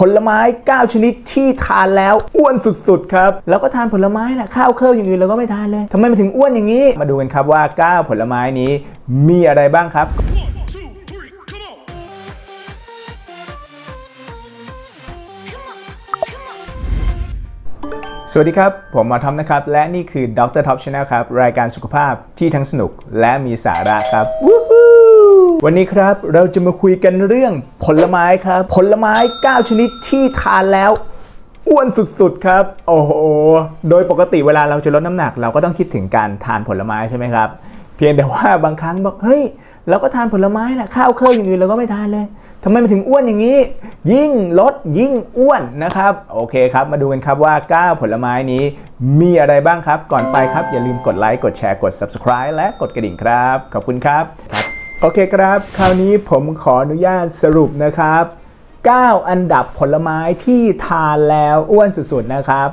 ผลไม้ 9 ชนิดที่ทานแล้วอ้วนสุดๆครับ แล้วก็ทานผลไม้นะข้าวเครื่องอย่างอื่นเราก็ไม่ทานเลยทำไมมันถึงอ้วนอย่างนี้ มาดูกันครับว่า 9 ผลไม้นี้มีอะไรบ้างครับ One, two, three, come on! Come on, come on. สวัสดีครับ ผมหมอทอมนะครับ และนี่คือ Dr. Top Channel ครับ รายการสุขภาพที่ทั้งสนุกและมีสาระครับ วันนี้ครับเราจะมาคุยกันเรื่องผลไม้ครับ ผลไม้ 9 ชนิดที่ทานแล้วอ้วนสุดๆครับ โอ้โห โดยปกติเวลาเราจะลดน้ำหนัก เราก็ต้องคิดถึงการทานผลไม้ใช่ไหมครับ เพียงแต่ว่าบางครั้งบอกเฮ้ยเราก็ทานผลไม้นะข้าวเครื่องอย่างอื่นเราก็ไม่ทานเลยทำไมมันถึงอ้วนอย่างนี้ ยิ่งลดยิ่งอ้วนนะครับ โอเคครับ มาดูกันครับว่า 9 ผลไม้นี้มีอะไรบ้างครับ ก่อนไปครับอย่าลืมกดไลค์กดแชร์กด subscribe และกดกระดิ่งครับ ขอบคุณครับ โอเคครับ คราวนี้ผมขออนุญาตสรุปนะครับ 9 อันดับผลไม้ที่ทานแล้วอ้วนสุดๆนะครับ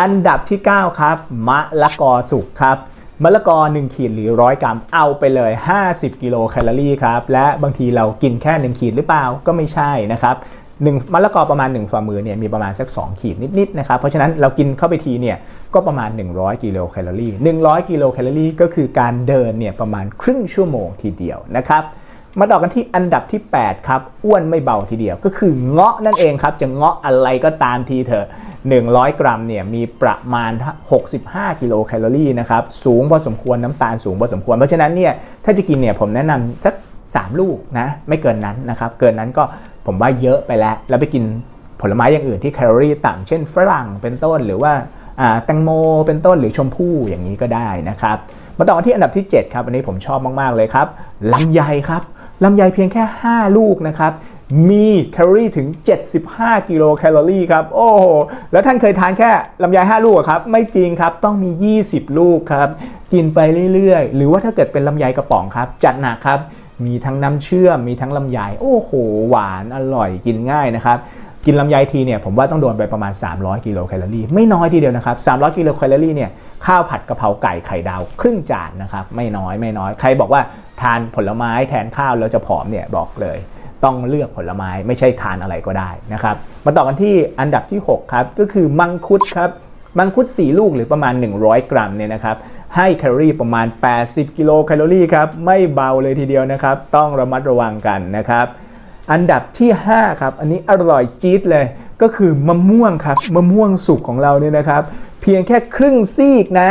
อันดับที่ 9 ครับ มะละกอสุกครับมะละกอ 1 ขีดหรือ 100 กรัมเอาไปเลย 50 กิโลแคลอรี่ครับ และบางทีเรากินแค่ 1 ขีดหรือเปล่าก็ไม่ใช่นะครับ หนึ่งมะละกอประมาณ1ฝ่ามือเนี่ยมีประมาณสัก 2 ขีดนิดๆนะครับเพราะฉะนั้นเรากินเข้าไปทีเนี่ยก็ประมาณ 100 กิโลแคลอรี่100 กิโลแคลอรี่ก็คือการเดินเนี่ยประมาณครึ่งชั่วโมงทีเดียวนะครับมาต่อกันที่อันดับที่ 8 ครับ อ้วนไม่เบาทีเดียวก็คือเงาะนั่นเองครับ จะเงาะอะไรก็ตามทีเถอะ 100 กรัมเนี่ยมีประมาณ 65 กิโลแคลอรี่นะครับ สูงพอสมควรน้ำตาลสูงพอสมควร เพราะฉะนั้นเนี่ยถ้าจะกินเนี่ยผมแนะนำสัก 3 ลูกนะ ไม่เกินนั้นนะครับ เกินนั้นก็ ผมว่าเยอะไปแล้ว แล้วไปกินผลไม้อย่างอื่นที่แคลอรี่ต่ำเช่นฝรั่งเป็นต้นหรือว่าแตงโมเป็นต้นหรือชมพู่อย่างนี้ก็ได้นะครับมาต่อที่อันดับที่ 7 ครับอันนี้ผมชอบมาก ๆ เลยครับลำไยครับลำไยเพียงแค่ 5 ลูกนะครับมีแคลอรี่ถึง 75 กิโลแคลอรี่ครับ โอ้โห แล้วท่านเคยทานแค่ลำไย5ลูกครับ ไม่จริงครับ ต้องมี 20 ลูกครับ กินไปเรื่อยๆ หรือว่าถ้าเกิดเป็นลำไยกระป๋องครับ จัดหนักครับ มีทั้งน้ำเชื่อม มีทั้งลำไยโอ้โห หวานอร่อยกินง่ายนะครับกินลำไยทีเนี่ยผมว่าต้องโดนไปประมาณ 300 กิโลแคลอรี่ไม่น้อยทีเดียวนะครับ 300 กิโลแคลอรี่เนี่ยข้าวผัดกะเพราไก่ไข่ดาวครึ่งจานนะครับไม่น้อยไม่น้อยใครบอกว่าทานผลไม้แทนข้าวแล้วจะผอมเนี่ยบอกเลย ต้องเลือกผลไม้ไม่ใช่ทานอะไรก็ได้นะครับมาต่อกันที่อันดับที่ 6 ครับ ก็คือมังคุดครับ มังคุด 4 ลูกหรือประมาณ 100 กรัมเนี่ยนะครับให้แคลอรี่ประมาณ 80 กิโลแคลอรี่ครับไม่เบาเลยทีเดียวนะครับต้องระมัดระวังกันนะครับอันดับที่ 5 ครับ อันนี้อร่อยจี๊ดเลย ก็คือมะม่วงครับมะม่วงสุกของเราเนี่ยนะครับ เพียงแค่ครึ่งซีกนะ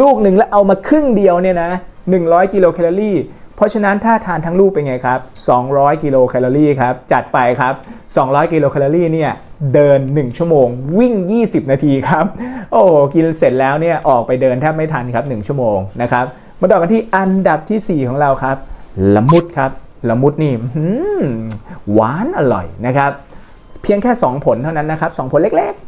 ลูกหนึ่งแล้วเอามาครึ่งเดียวเนี่ยนะ100 กิโลแคลอรี่ เพราะฉะนั้นถ้าทานทั้งลูกเป็นไงครับ 200 กิโลแคลอรี่ครับ จัดไปครับ 200 กิโลแคลอรี่เนี่ยเดิน 1 ชั่วโมง วิ่ง 20 นาทีครับ โอ้กินเสร็จแล้วเนี่ยออกไปเดินแทบไม่ทันครับ 1 ชั่วโมงนะครับมาต่อกันที่อันดับที่ 4 ของเราครับ ละมุดครับ ละมุดนี่อื้อหือหวานอร่อยนะครับ เพียงแค่ 2 ผลเท่านั้นนะครับ 2 ผลเล็กๆ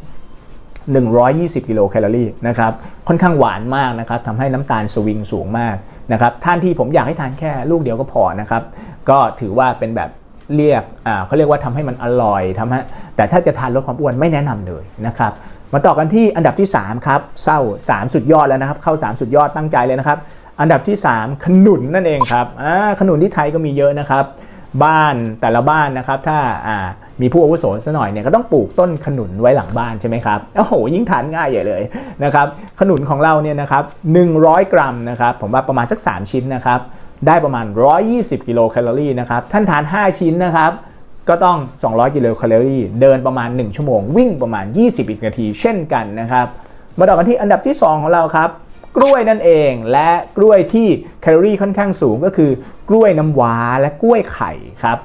120 กิโลแคลอรี่นะครับค่อนข้างหวานมากนะครับทำให้น้ำตาลสวิงสูงมากนะครับท่านที่ผมอยากให้ทานแค่ลูกเดียวก็พอนะครับก็ถือว่าเป็นแบบเรียกเขาเรียกว่าทำให้มันอร่อยทำให้แต่ถ้าจะทานลดความอ้วนไม่แนะนำเลยนะครับมาต่อกันที่อันดับที่ 3 ครับเศร้า 3 สุดยอดแล้วนะครับ เข้า 3 สุดยอดตั้งใจเลยนะครับ อันดับที่ 3 ขนุนนั่นเองครับขนุนที่ไทยก็มีเยอะนะครับ บ้านแต่ละบ้านนะครับถ้า มีผู้อาวุโสซะหน่อยเนี่ยก็ต้องปลูกต้นขนุนไว้หลังบ้านใช่ไหมครับโอ้โหยิ่งทานง่ายใหญ่เลยนะครับขนุนของเราเนี่ยนะครับ100 กรัมนะครับผมว่าประมาณสัก 3 ชิ้นนะครับได้ประมาณ 120 กิโลแคลอรี่นะครับท่านทาน 5 ชิ้นนะครับก็ต้อง 200 กิโลแคลอรี่เดินประมาณ 1 ชั่วโมง วิ่งประมาณ 20 นาที เช่นกันนะครับมาต่อกันที่อันดับที่ 2 ของเราครับกล้วยนั่นเองและกล้วยที่แคลอรี่ค่อนข้างสูงก็คือกล้วยน้ำว้าและกล้วยไข่ครับ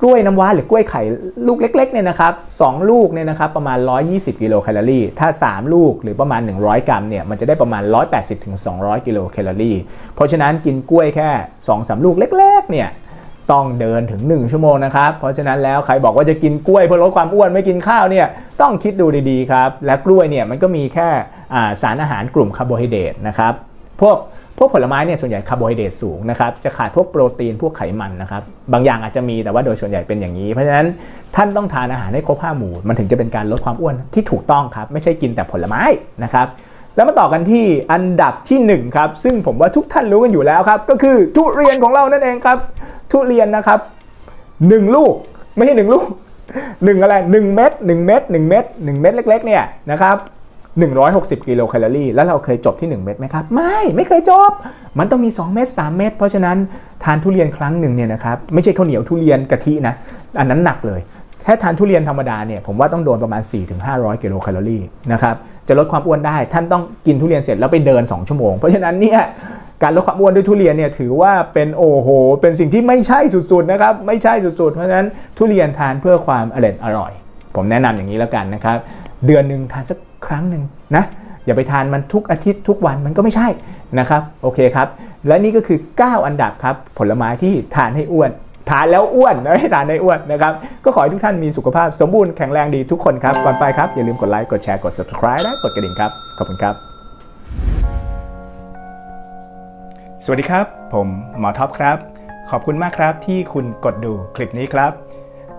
กล้วยน้ำว้าหรือกล้วยไข่ลูกเล็กๆเนี่ยนะครับสองลูกเนี่ยนะครับประมาณ 120 กิโลแคลอรี่ ถ้า 3 ลูกหรือประมาณ 100 กรัมเนี่ยมันจะได้ประมาณ 180ถึง200 กิโลแคลอรี่ เพราะฉะนั้นกินกล้วยแค่ 2-3 ลูกเล็กๆเนี่ยต้องเดินถึง 1 ชั่วโมงนะครับ เพราะฉะนั้นแล้วใครบอกว่าจะกินกล้วยเพื่อลดความอ้วนไม่กินข้าวเนี่ยต้องคิดดูดีๆครับ และกล้วยเนี่ยมันก็มีแค่สารอาหารกลุ่มคาร์โบไฮเดรตนะครับ พวกพวกผลไม้เนี่ยส่วนใหญ่คาร์โบไฮเดรตสูงนะครับจะขาดพวกโปรตีนพวกไขมันนะครับบางอย่างอาจจะมีแต่ว่าโดยส่วนใหญ่เป็นอย่างนี้ เพราะฉะนั้นท่านต้องทานอาหารให้ครบห้าหมู่มันถึงจะเป็นการลดความอ้วนที่ถูกต้องครับไม่ใช่กินแต่ผลไม้นะครับแล้วมาต่อกันที่อันดับที่หนึ่งครับซึ่งผมว่าทุกท่านรู้กันอยู่แล้วครับก็คือทุเรียนของเรานั่นเองครับ ทุเรียนนะครับหนึ่งลูกไม่ใช่หนึ่งลูกหนึ่งอะไรหนึ่งเม็ดหนึ่งเม็ดหนึ่งเม็ดหนึ่งเม็ดเล็กๆเนี่ยนะครับ 160 กิโลแคลอรี่แล้วเราเคยจบที่ 1 เม็ดไหมครับ ไม่ไม่เคยจบ มันต้องมี 2 เม็ด3 เม็ดเพราะฉะนั้นทานทุเรียนครั้งหนึ่งเนี่ยนะครับไม่ใช่ข้าวเหนียวทุเรียนกะทินะ อันนั้นหนักเลยแค่ทานทุเรียนธรรมดาเนี่ยผมว่าต้องโดนประมาณ 4-500 กิโลแคลอรี่นะครับจะลดความอ้วนได้ท่านต้องกินทุเรียนเสร็จแล้วไปเดิน 2 ชั่วโมง เพราะฉะนั้นเนี่ยการลดความอ้วนด้วยทุเรียนเนี่ยถือว่าเป็นโอ้โห เป็นสิ่งที่ไม่ใช่สุดๆนะครับไม่ใช่สุดๆ เพราะฉะนั้นทุเรียนทานเพื่อความอร่อย ผมแนะนำอย่างนี้แล้วกันนะครับเดือนหนึ่งทานสัก ครั้งหนึ่งนะอย่าไปทานมันทุกอาทิตย์ทุกวันมันก็ไม่ใช่นะครับโอเคครับ และนี่ก็คือ 9 อันดับครับผลไม้ที่ทานให้อ้วน ทานแล้วอ้วนไม่ให้ทานให้อ้วนนะครับก็ขอให้ทุกท่านมีสุขภาพสมบูรณ์แข็งแรงดีทุกคนครับก่อนไปครับ อย่าลืมกดไลค์กดแชร์กด subscribe และกดกระดิ่งครับขอบคุณครับ สวัสดีครับ ผมหมอท็อปครับ ขอบคุณมากครับที่คุณกดดูคลิปนี้ครับ